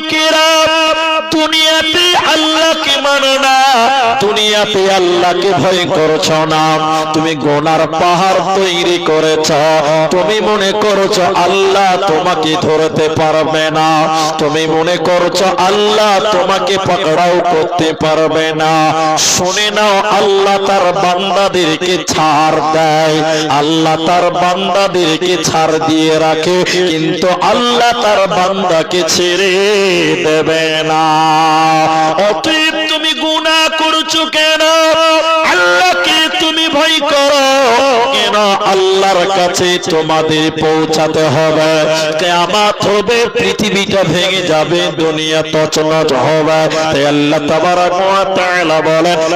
লোকেরা দুনিয়াতে আল্লাহকে মানে না। দুনিয়াতে আল্লাহকে ভয় করছ না। তুমি গোনার পাহাড় তৈরি করেছ। তুমি মনে করছ আল্লাহ তোমাকে ধরতে পারবে না। তুমি মনে করছ আল্লাহ তোমাকে পাকড়াও করতে পারবে না। শুনে নাও, আল্লাহ তার বান্দাদেরকে ছাড় দেয়। আল্লাহ তার বান্দাদেরকে ছাড় দিয়ে রাখে। কিন্তু আল্লাহ তার বান্দাকে ছেড়ে দেবে না। অতএব তুমি গুণা করছ কেন? ভয় করো কেন আল্লাহর কাছে তোমাদের পৌঁছাতে হবে। হবে, পৃথিবীটা ভেঙে যাবে, দুনিয়া হবে। তাই আল্লাহ ওয়া তাআলা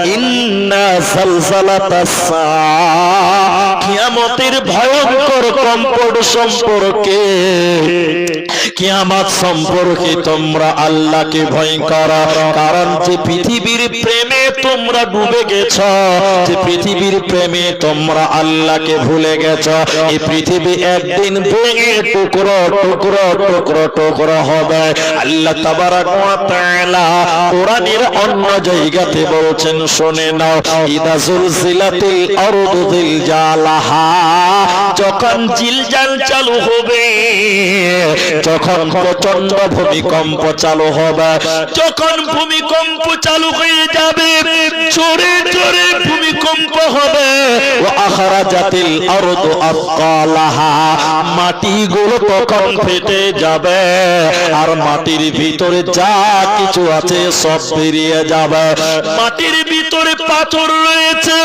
ইন্না কিয়ামতের ভয়ঙ্কর কম্পন সম্পর্কে, কিয়ামত সম্পর্কে তোমরা আল্লাহকে ভয় করো। কারণ যে পৃথিবীর প্রেমে তোমরা ডুবে গেছ, যে পৃথিবীর প্রেমে, তোমরা আল্লাহকে ভুলে গেছ। এই পৃথিবী একদিন ভেঙে টুকরো টুকরো টুকরো টুকরো হবে। আল্লাহ ওয়া তাআলা কোরআনের অন্য জায়গাতে বলছেন, শুনে নাও, ইদা জুলজিলাতিল আরদু জিলজালাহা। যখন জিলজাল চালু হবে, যখন প্রচণ্ড ভূমিকম্প চালু হবে, যখন ভূমিকম্প চালু হয়ে যাবে, জোরে জোরে ভূমিকম্প হবে। ও আখরাজাতিল আরদু আসকালাহা, মাটিগুলো তখন ফেটে যাবে, আর মাটির ভিতরে যা কিছু আছে সব যাবে। মাটির ভিতরে পাথর রয়েছে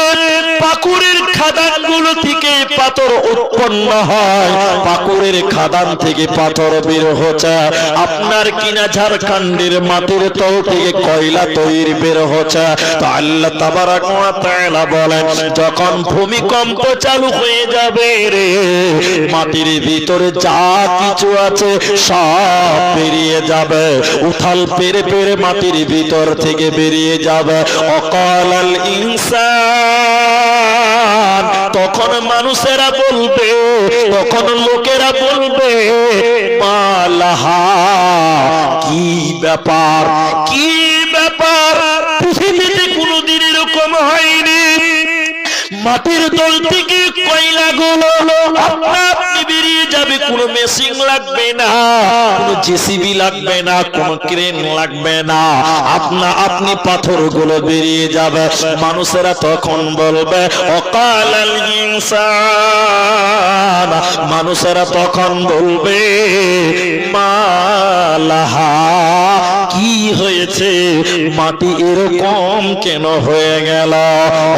পাকুরের খাদানগুলো থেকে পাথর উৎপন্ন হয় পাকুরের খাদান থেকে পাথর বের হচ্ছে। আপনার কিনা ঝাড়খণ্ডের মাটির তল থেকে কয়লা তৈরি বের হচ্ছে বলেন যখন ভূমিকম্প চালু হয়ে যাবে রে, মাটির ভিতরে যা কিছু আছে সব বেরিয়ে যাবে। উথাল পেরে পেরে মাটির ভিতর থেকে বেরিয়ে যাবে। অকালাল ইনসান। তখন মানুষেরা বলবে, তখন লোকেরা বলবে, মালাহা, কি ব্যাপার? কি ব্যাপার? পৃথিবীতে কোনোদিন এরকম হয়নি মাটির দল থেকে কয়লা গুলো বেরিয়ে যাবে মেশিন লাগবে না জেসিবি লাগবে না লাগবে না। আপনা আপনি বেরিয়ে যাবে, মানুষেরা তখন বলবে মানুষেরা তখন বলবে, মালাহা মাটি এরকম কেন হয়ে গেল?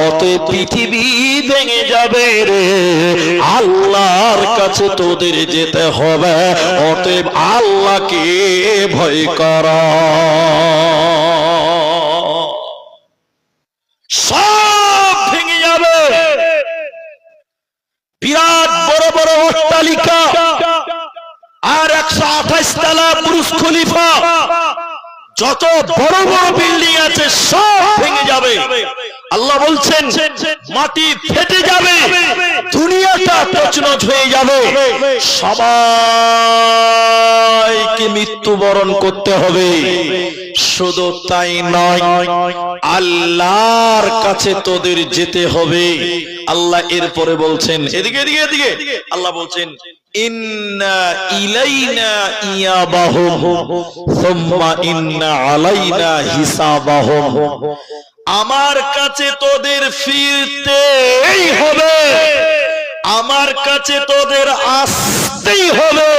অতএব পৃথিবী ভেঙে যাবে রে। আল্লাহর কাছে তোদের যেতে হবে। অতএব আল্লাহকে ভয় কর। সব ভেঙে যাবে। বিরাট বড় বড় অট্টালিকা। আর একশো আঠাশ তালা পুরুষ খলিফা। যত বড় বড় বিল্ডিং আছে, সব ভেঙে যাবে। আল্লাহ বলছেন, মাটি ফেটে যাবে, দুনিয়াটা তছনছ হয়ে যাবে। সবাইকে মৃত্যুবরণ করতে হবে। শুধু তাই নয়, আল্লাহর কাছে তোদের যেতে হবে। আল্লাহ এরপরে বলছেন, এদিকে এদিকে এদিকে। আল্লাহ বলছেন আমার কাছে তোদের ফিরতে হবে। আমার কাছে তোদের আসতেই হবে।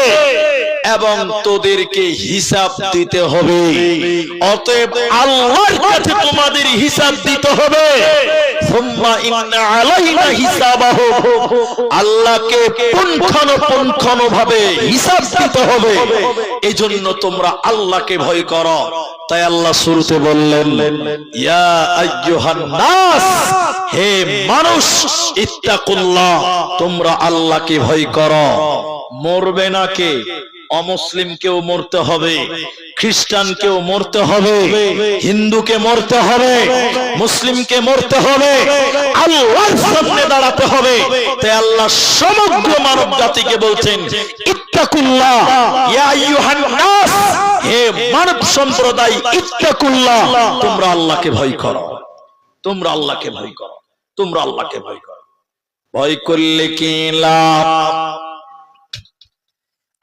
এবং তোদেরকে হিসাব দিতে হবে। অতএব আল্লাহর কাছে তোমাদের হিসাব দিতে হবে। সুম্মা ইন্না আলাইনা হিসাবাহুম আল্লাহকে পুঙ্খানুপুঙ্খানু ভাবে হিসাব দিতে হবে। এই জন্য তোমরা আল্লাহকে ভয় করো। তাই আল্লাহ শুরুতে বললেন ইয়া আইয়ুহান নাস হে মানুষ ইত্তাকুল্লাহ তোমরা আল্লাহকে ভয় করো। মরবে না কে? অমুসলিমকেও মরতে হবে, খ্রিস্টানকেও মরতে হবে, হিন্দুকে মরতে হবে, মুসলিমকে মরতে হবে, আল্লাহর সামনে দাঁড়াতে হবে। তাই আল্লাহ সমগ্র মানব জাতিকে বলছেন, ইত্তাকুল্লাহ, ইয়া আইয়ুহান নাস হে মানব সম্প্রদায়, ইত্তাকুল্লাহ, তোমরা আল্লাহকে ভয় করো, তোমরা আল্লাহকে ভয় করো, তোমরা আল্লাহকে ভয় করো। ভয় করলে কি লাভ?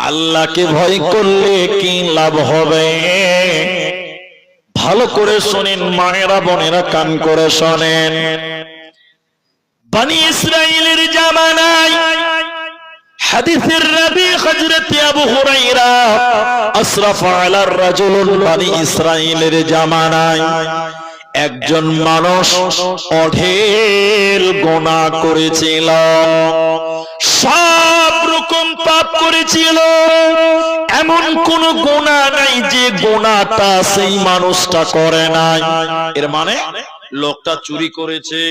আল্লাহকে ভয় করলে কি লাভ হবে? ভালো করে শোনেন, মায়েরা, বোনেরা কান করে শোনেন। বানি ইসরায়েলের জামানায় হাদিসের রাবি হযরত আবু হুরায়রা আশরাফ আলার রাজুলুন বানি ইসরায়েলের জামানায় একজন মানুষ অঢেল গোনা করেছিল। সব রকম পাপ করেছিল। এমন কোন গোনা নাই যে গোনাটা সেই মানুষটা করে নাই। এর মানে লোকটা চুরি করেছে,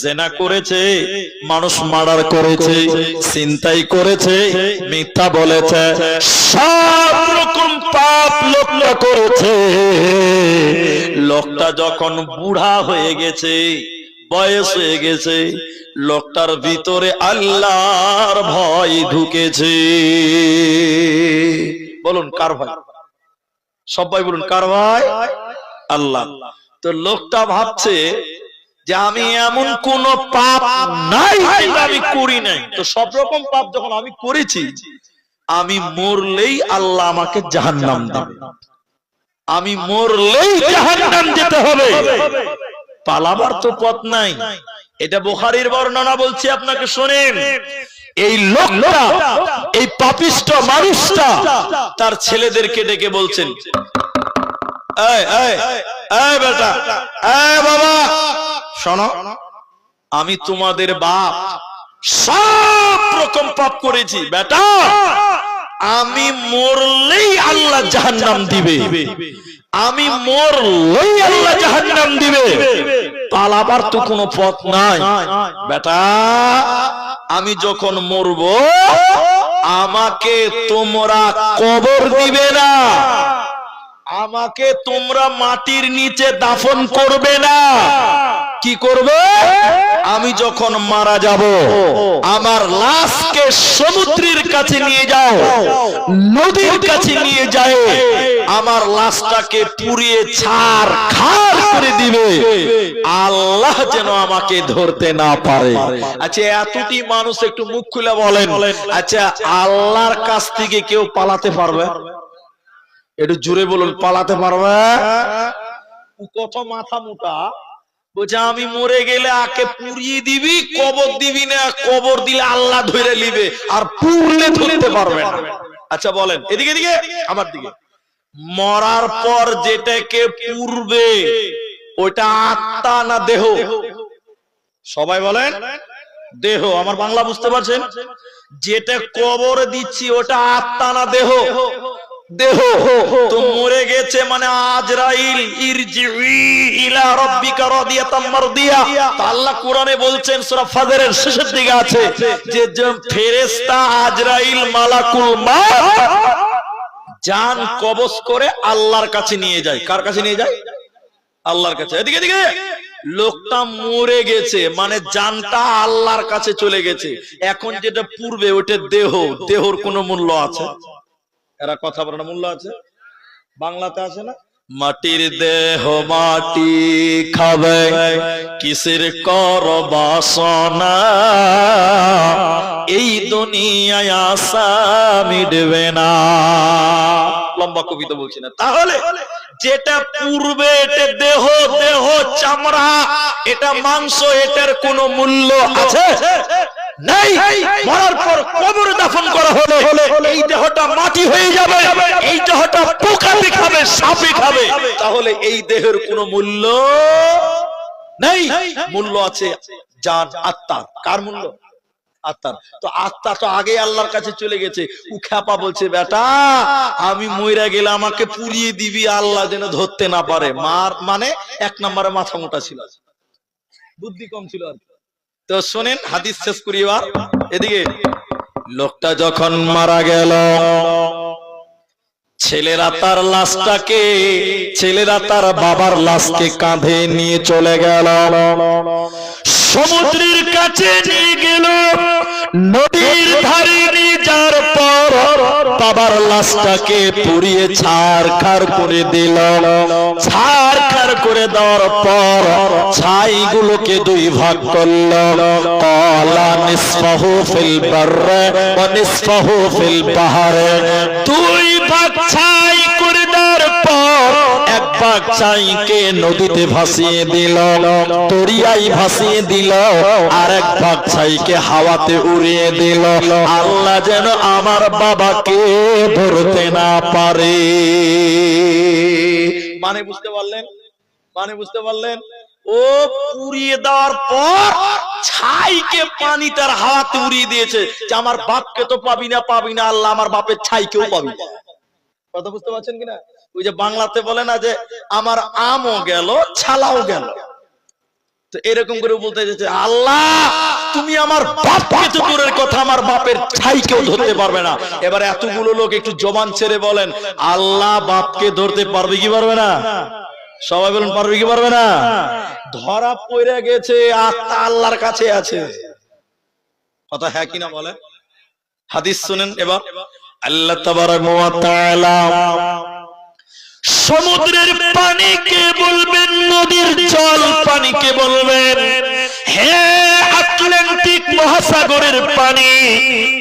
জেনা করেছে, মানুষ মার্ডার করেছে চিন্তাই করেছে, মিথ্যা বলেছে, সব রকম পাপ লোকটা করেছে। লোকটা যখন বুড়া হয়ে গেছে বয়স হয়ে গেছে, লোকটার ভিতরে আল্লাহর ভয় ঢুকেছে। বলুন, কার ভয়? সবাই বলুন, কার ভয়? আল্লাহ। তো লোকটা ভাবছে যে আমি এমন কোন পাপ নাই আমি করি নাই। তো সব রকম পাপ যখন আমি করেছি, আমি মরলেই আল্লাহ আমাকে জাহান্নাম দেবে। আমি মরলেই জাহান্নাম যেতে হবে। পালাবার তো পথ নাই। এটা বুখারীর বর্ণনা বলছি, আপনাকে শোনেন। এই লোকটা, এই পাপিষ্ট মানুষটা তার ছেলেদেরকে ডেকে বলছেন আমি তোমাদের বাপ, সব রকম পাপ করেছি, বেটা। আমি মরলেই আল্লাহ জাহান্নাম দিবে। আমি মরলেই আল্লাহ জাহান্নাম দিবে। পালাবার তো কোনো পথ নাই। বেটা, আমি যখন মরব, আমাকে তোমরা কবর দিবে না। আমাকে তোমরা মাটির নিচে দাফন করবে না। কি করবে? আমি যখন মারা যাব, আমার লাশকে সমুদ্রের কাছে নিয়ে যাও, নদীর কাছে নিয়ে যায়, আমার লাশটাকে পুড়িয়ে ছাড় খার করে দিবে। আল্লাহ যেন আমাকে ধরতে না পারে। আচ্ছা এতটি মানুষ একটু মুখ খুলে বলেন। আচ্ছা আল্লাহর কাছ থেকে কেউ পালাতে পারবে? একটু জুড়ে বলুন, পালাতে পারবে? কত মাথা মোটা। বলছে, আমি মরে গেলে আকে পুড়িয়ে দিবি, কবর দিবি না, কবর দিলে আল্লাহ ধরে নিবে, আর পুড়লে ধরতে পারবে না। আচ্ছা বলেন, এদিকে এদিকে, আমার দিকে। মরার পর যেটাকে পুরবে ওটা আত্মা না দেহ? সবাই বলেন, দেহ। আমার বাংলা বুঝতে পারছেন? যেটা কবর দিচ্ছি, ওটা আত্মা না দেহ? মানে জান কবজ করে আল্লাহর কাছে নিয়ে যায়। কার কাছে নিয়ে যায়? আল্লাহর কাছে। এদিকে এদিকে। লোকটা মরে গেছে মানে জানটা আল্লাহর কাছে চলে গেছে। এখন যেটা পূর্বে, ওটা দেহ। দেহর কোনো মূল্য আছে? এরা কথা বলে না মূল্য আছে? বাংলাতে আছে না? মাটির দেহ মাটি খাবে, কিসের কর বাসনা? এই দুনিয়ায় আশা মিটবে না। লম্বা কবিতা বলছি না। তাহলে যেটা পূর্বে এটা দেহ দেহ চামড়া, এটা মাংস, এটার কোনো মূল্য আছে? নাই। মরার পর কবরে দাফন করা হলে এই দেহটা মাটি হয়ে যাবে। এই দেহটা পোকাতে খাবে সাপে খাবে তাহলে এই দেহের কোনো মূল্য নেই। মূল্য আছে জান আত্মা। কার মূল্য? আত্মার। তো আত্মা তো আগে আল্লাহর কাছে চলে গেছে। উ খ্যাপা বলছে বেটা আমি মইরা গেলে আমাকে পুড়িয়ে দিবি আল্লাহ যেন ধরতে না পারে। মার মানে এক নম্বরে মাথা মোটা ছিল। বুদ্ধি কম ছিল আর কি। তো শোনেন, হাদিস শেষ করি এবার। এদিকে। লোকটা যখন মারা গেল, ছেলেরা তার লাশটাকে, ছেলেরা তার বাবার লাশকে কাঁধে নিয়ে চলে গেল। সমুদ্রের কাছে নিয়ে গেল। নদীর ধারে নিয়ে পর বাবার লাশটাকে পুড়িয়ে ছাড়খাড় করে দিল। ছাড়খাড় করে দেওয়ার পর ছাইগুলোকে দুই ভাগ করল। কলা নিসফাহু ফিল বাররে ওয়া নিসফাহু ফিল বাহরে। দুই ভাগ ছাই করে ছাইকে নদীতে ভাসিয়ে দিল দরিয়ায় ভাসিয়ে দিল আর এক ভাগ ছাইকে হাওয়াতে উড়িয়ে দিল। আল্লাহ যেন আমার বাবাকে ধরতে না পারে। মানে বুঝতে পারলেন? মানে বুঝতে পারলেন? ও পুড়িয়ে দেওয়ার পর ছাইকে পানি তার হাতে উড়িয়ে দিয়েছে যে আমার বাপকে তো পাবি না পাবি না, আল্লাহ আমার বাপের ছাইকেও পাবি। কথা বুঝতে পারছেন কিনা? ওই যে বাংলাতে বলে না যে, আমার আমও গেল, ছালাও গেল। তো এরকম করে বলতে চাইছে আল্লাহ, তুমি আমার বাপকে তো দূরের কথা, আমার বাপের ছাই কেউ ধরতে পারবে না। এবার এতগুলো লোক একটু জবান ছেড়ে বলেন, আল্লাহ বাপকে ধরতে পারবে কি পারবে না? সবাই বলুন, পারবে কি পারবে না? ধরা পড়ে গেছে, আত্মা আল্লাহর কাছে আছে। কথা হ্যাঁ কিনা বলে? হাদিস শুনেন এবার। আল্লাহ তাবারাক ওয়া তাআলা সমুদ্রের পানিকে বলবেন, নদীর জল পানিকে বলবেন। হে আটলান্টিক মহাসাগরের পানি,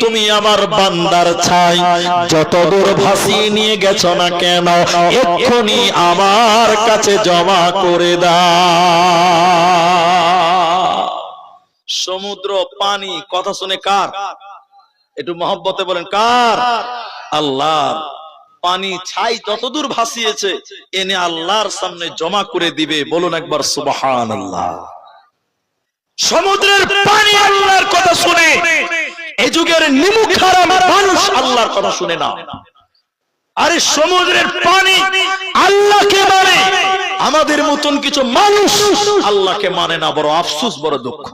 তুমি আমার বান্দার ছাই। যত দূর ভাসিয়ে নিয়ে গেছো না কেন, এক্ষুনি আমার কাছে জমা করে দাও। সমুদ্র, পানি, কথা শুনে কার? একটু মহব্বতে বলেন, কার? আল্লাহ। পানি ছাই যতদূর ভাসিয়েছে, এনে আল্লাহর সামনে জমা করে দিবে, বলুন একবার সুবহান আল্লাহ সমুদ্রের পানি আল্লাহর কথা শুনে এই যুগের নিমুখ হারাম মানুষ আল্লাহর কথা শুনে না। আরে সমুদ্রের পানি আল্লাহকে মানে আমাদের মতন কিছু মানুষ আল্লাহকে মানে না, বড় আফসুস, বড় দুঃখ।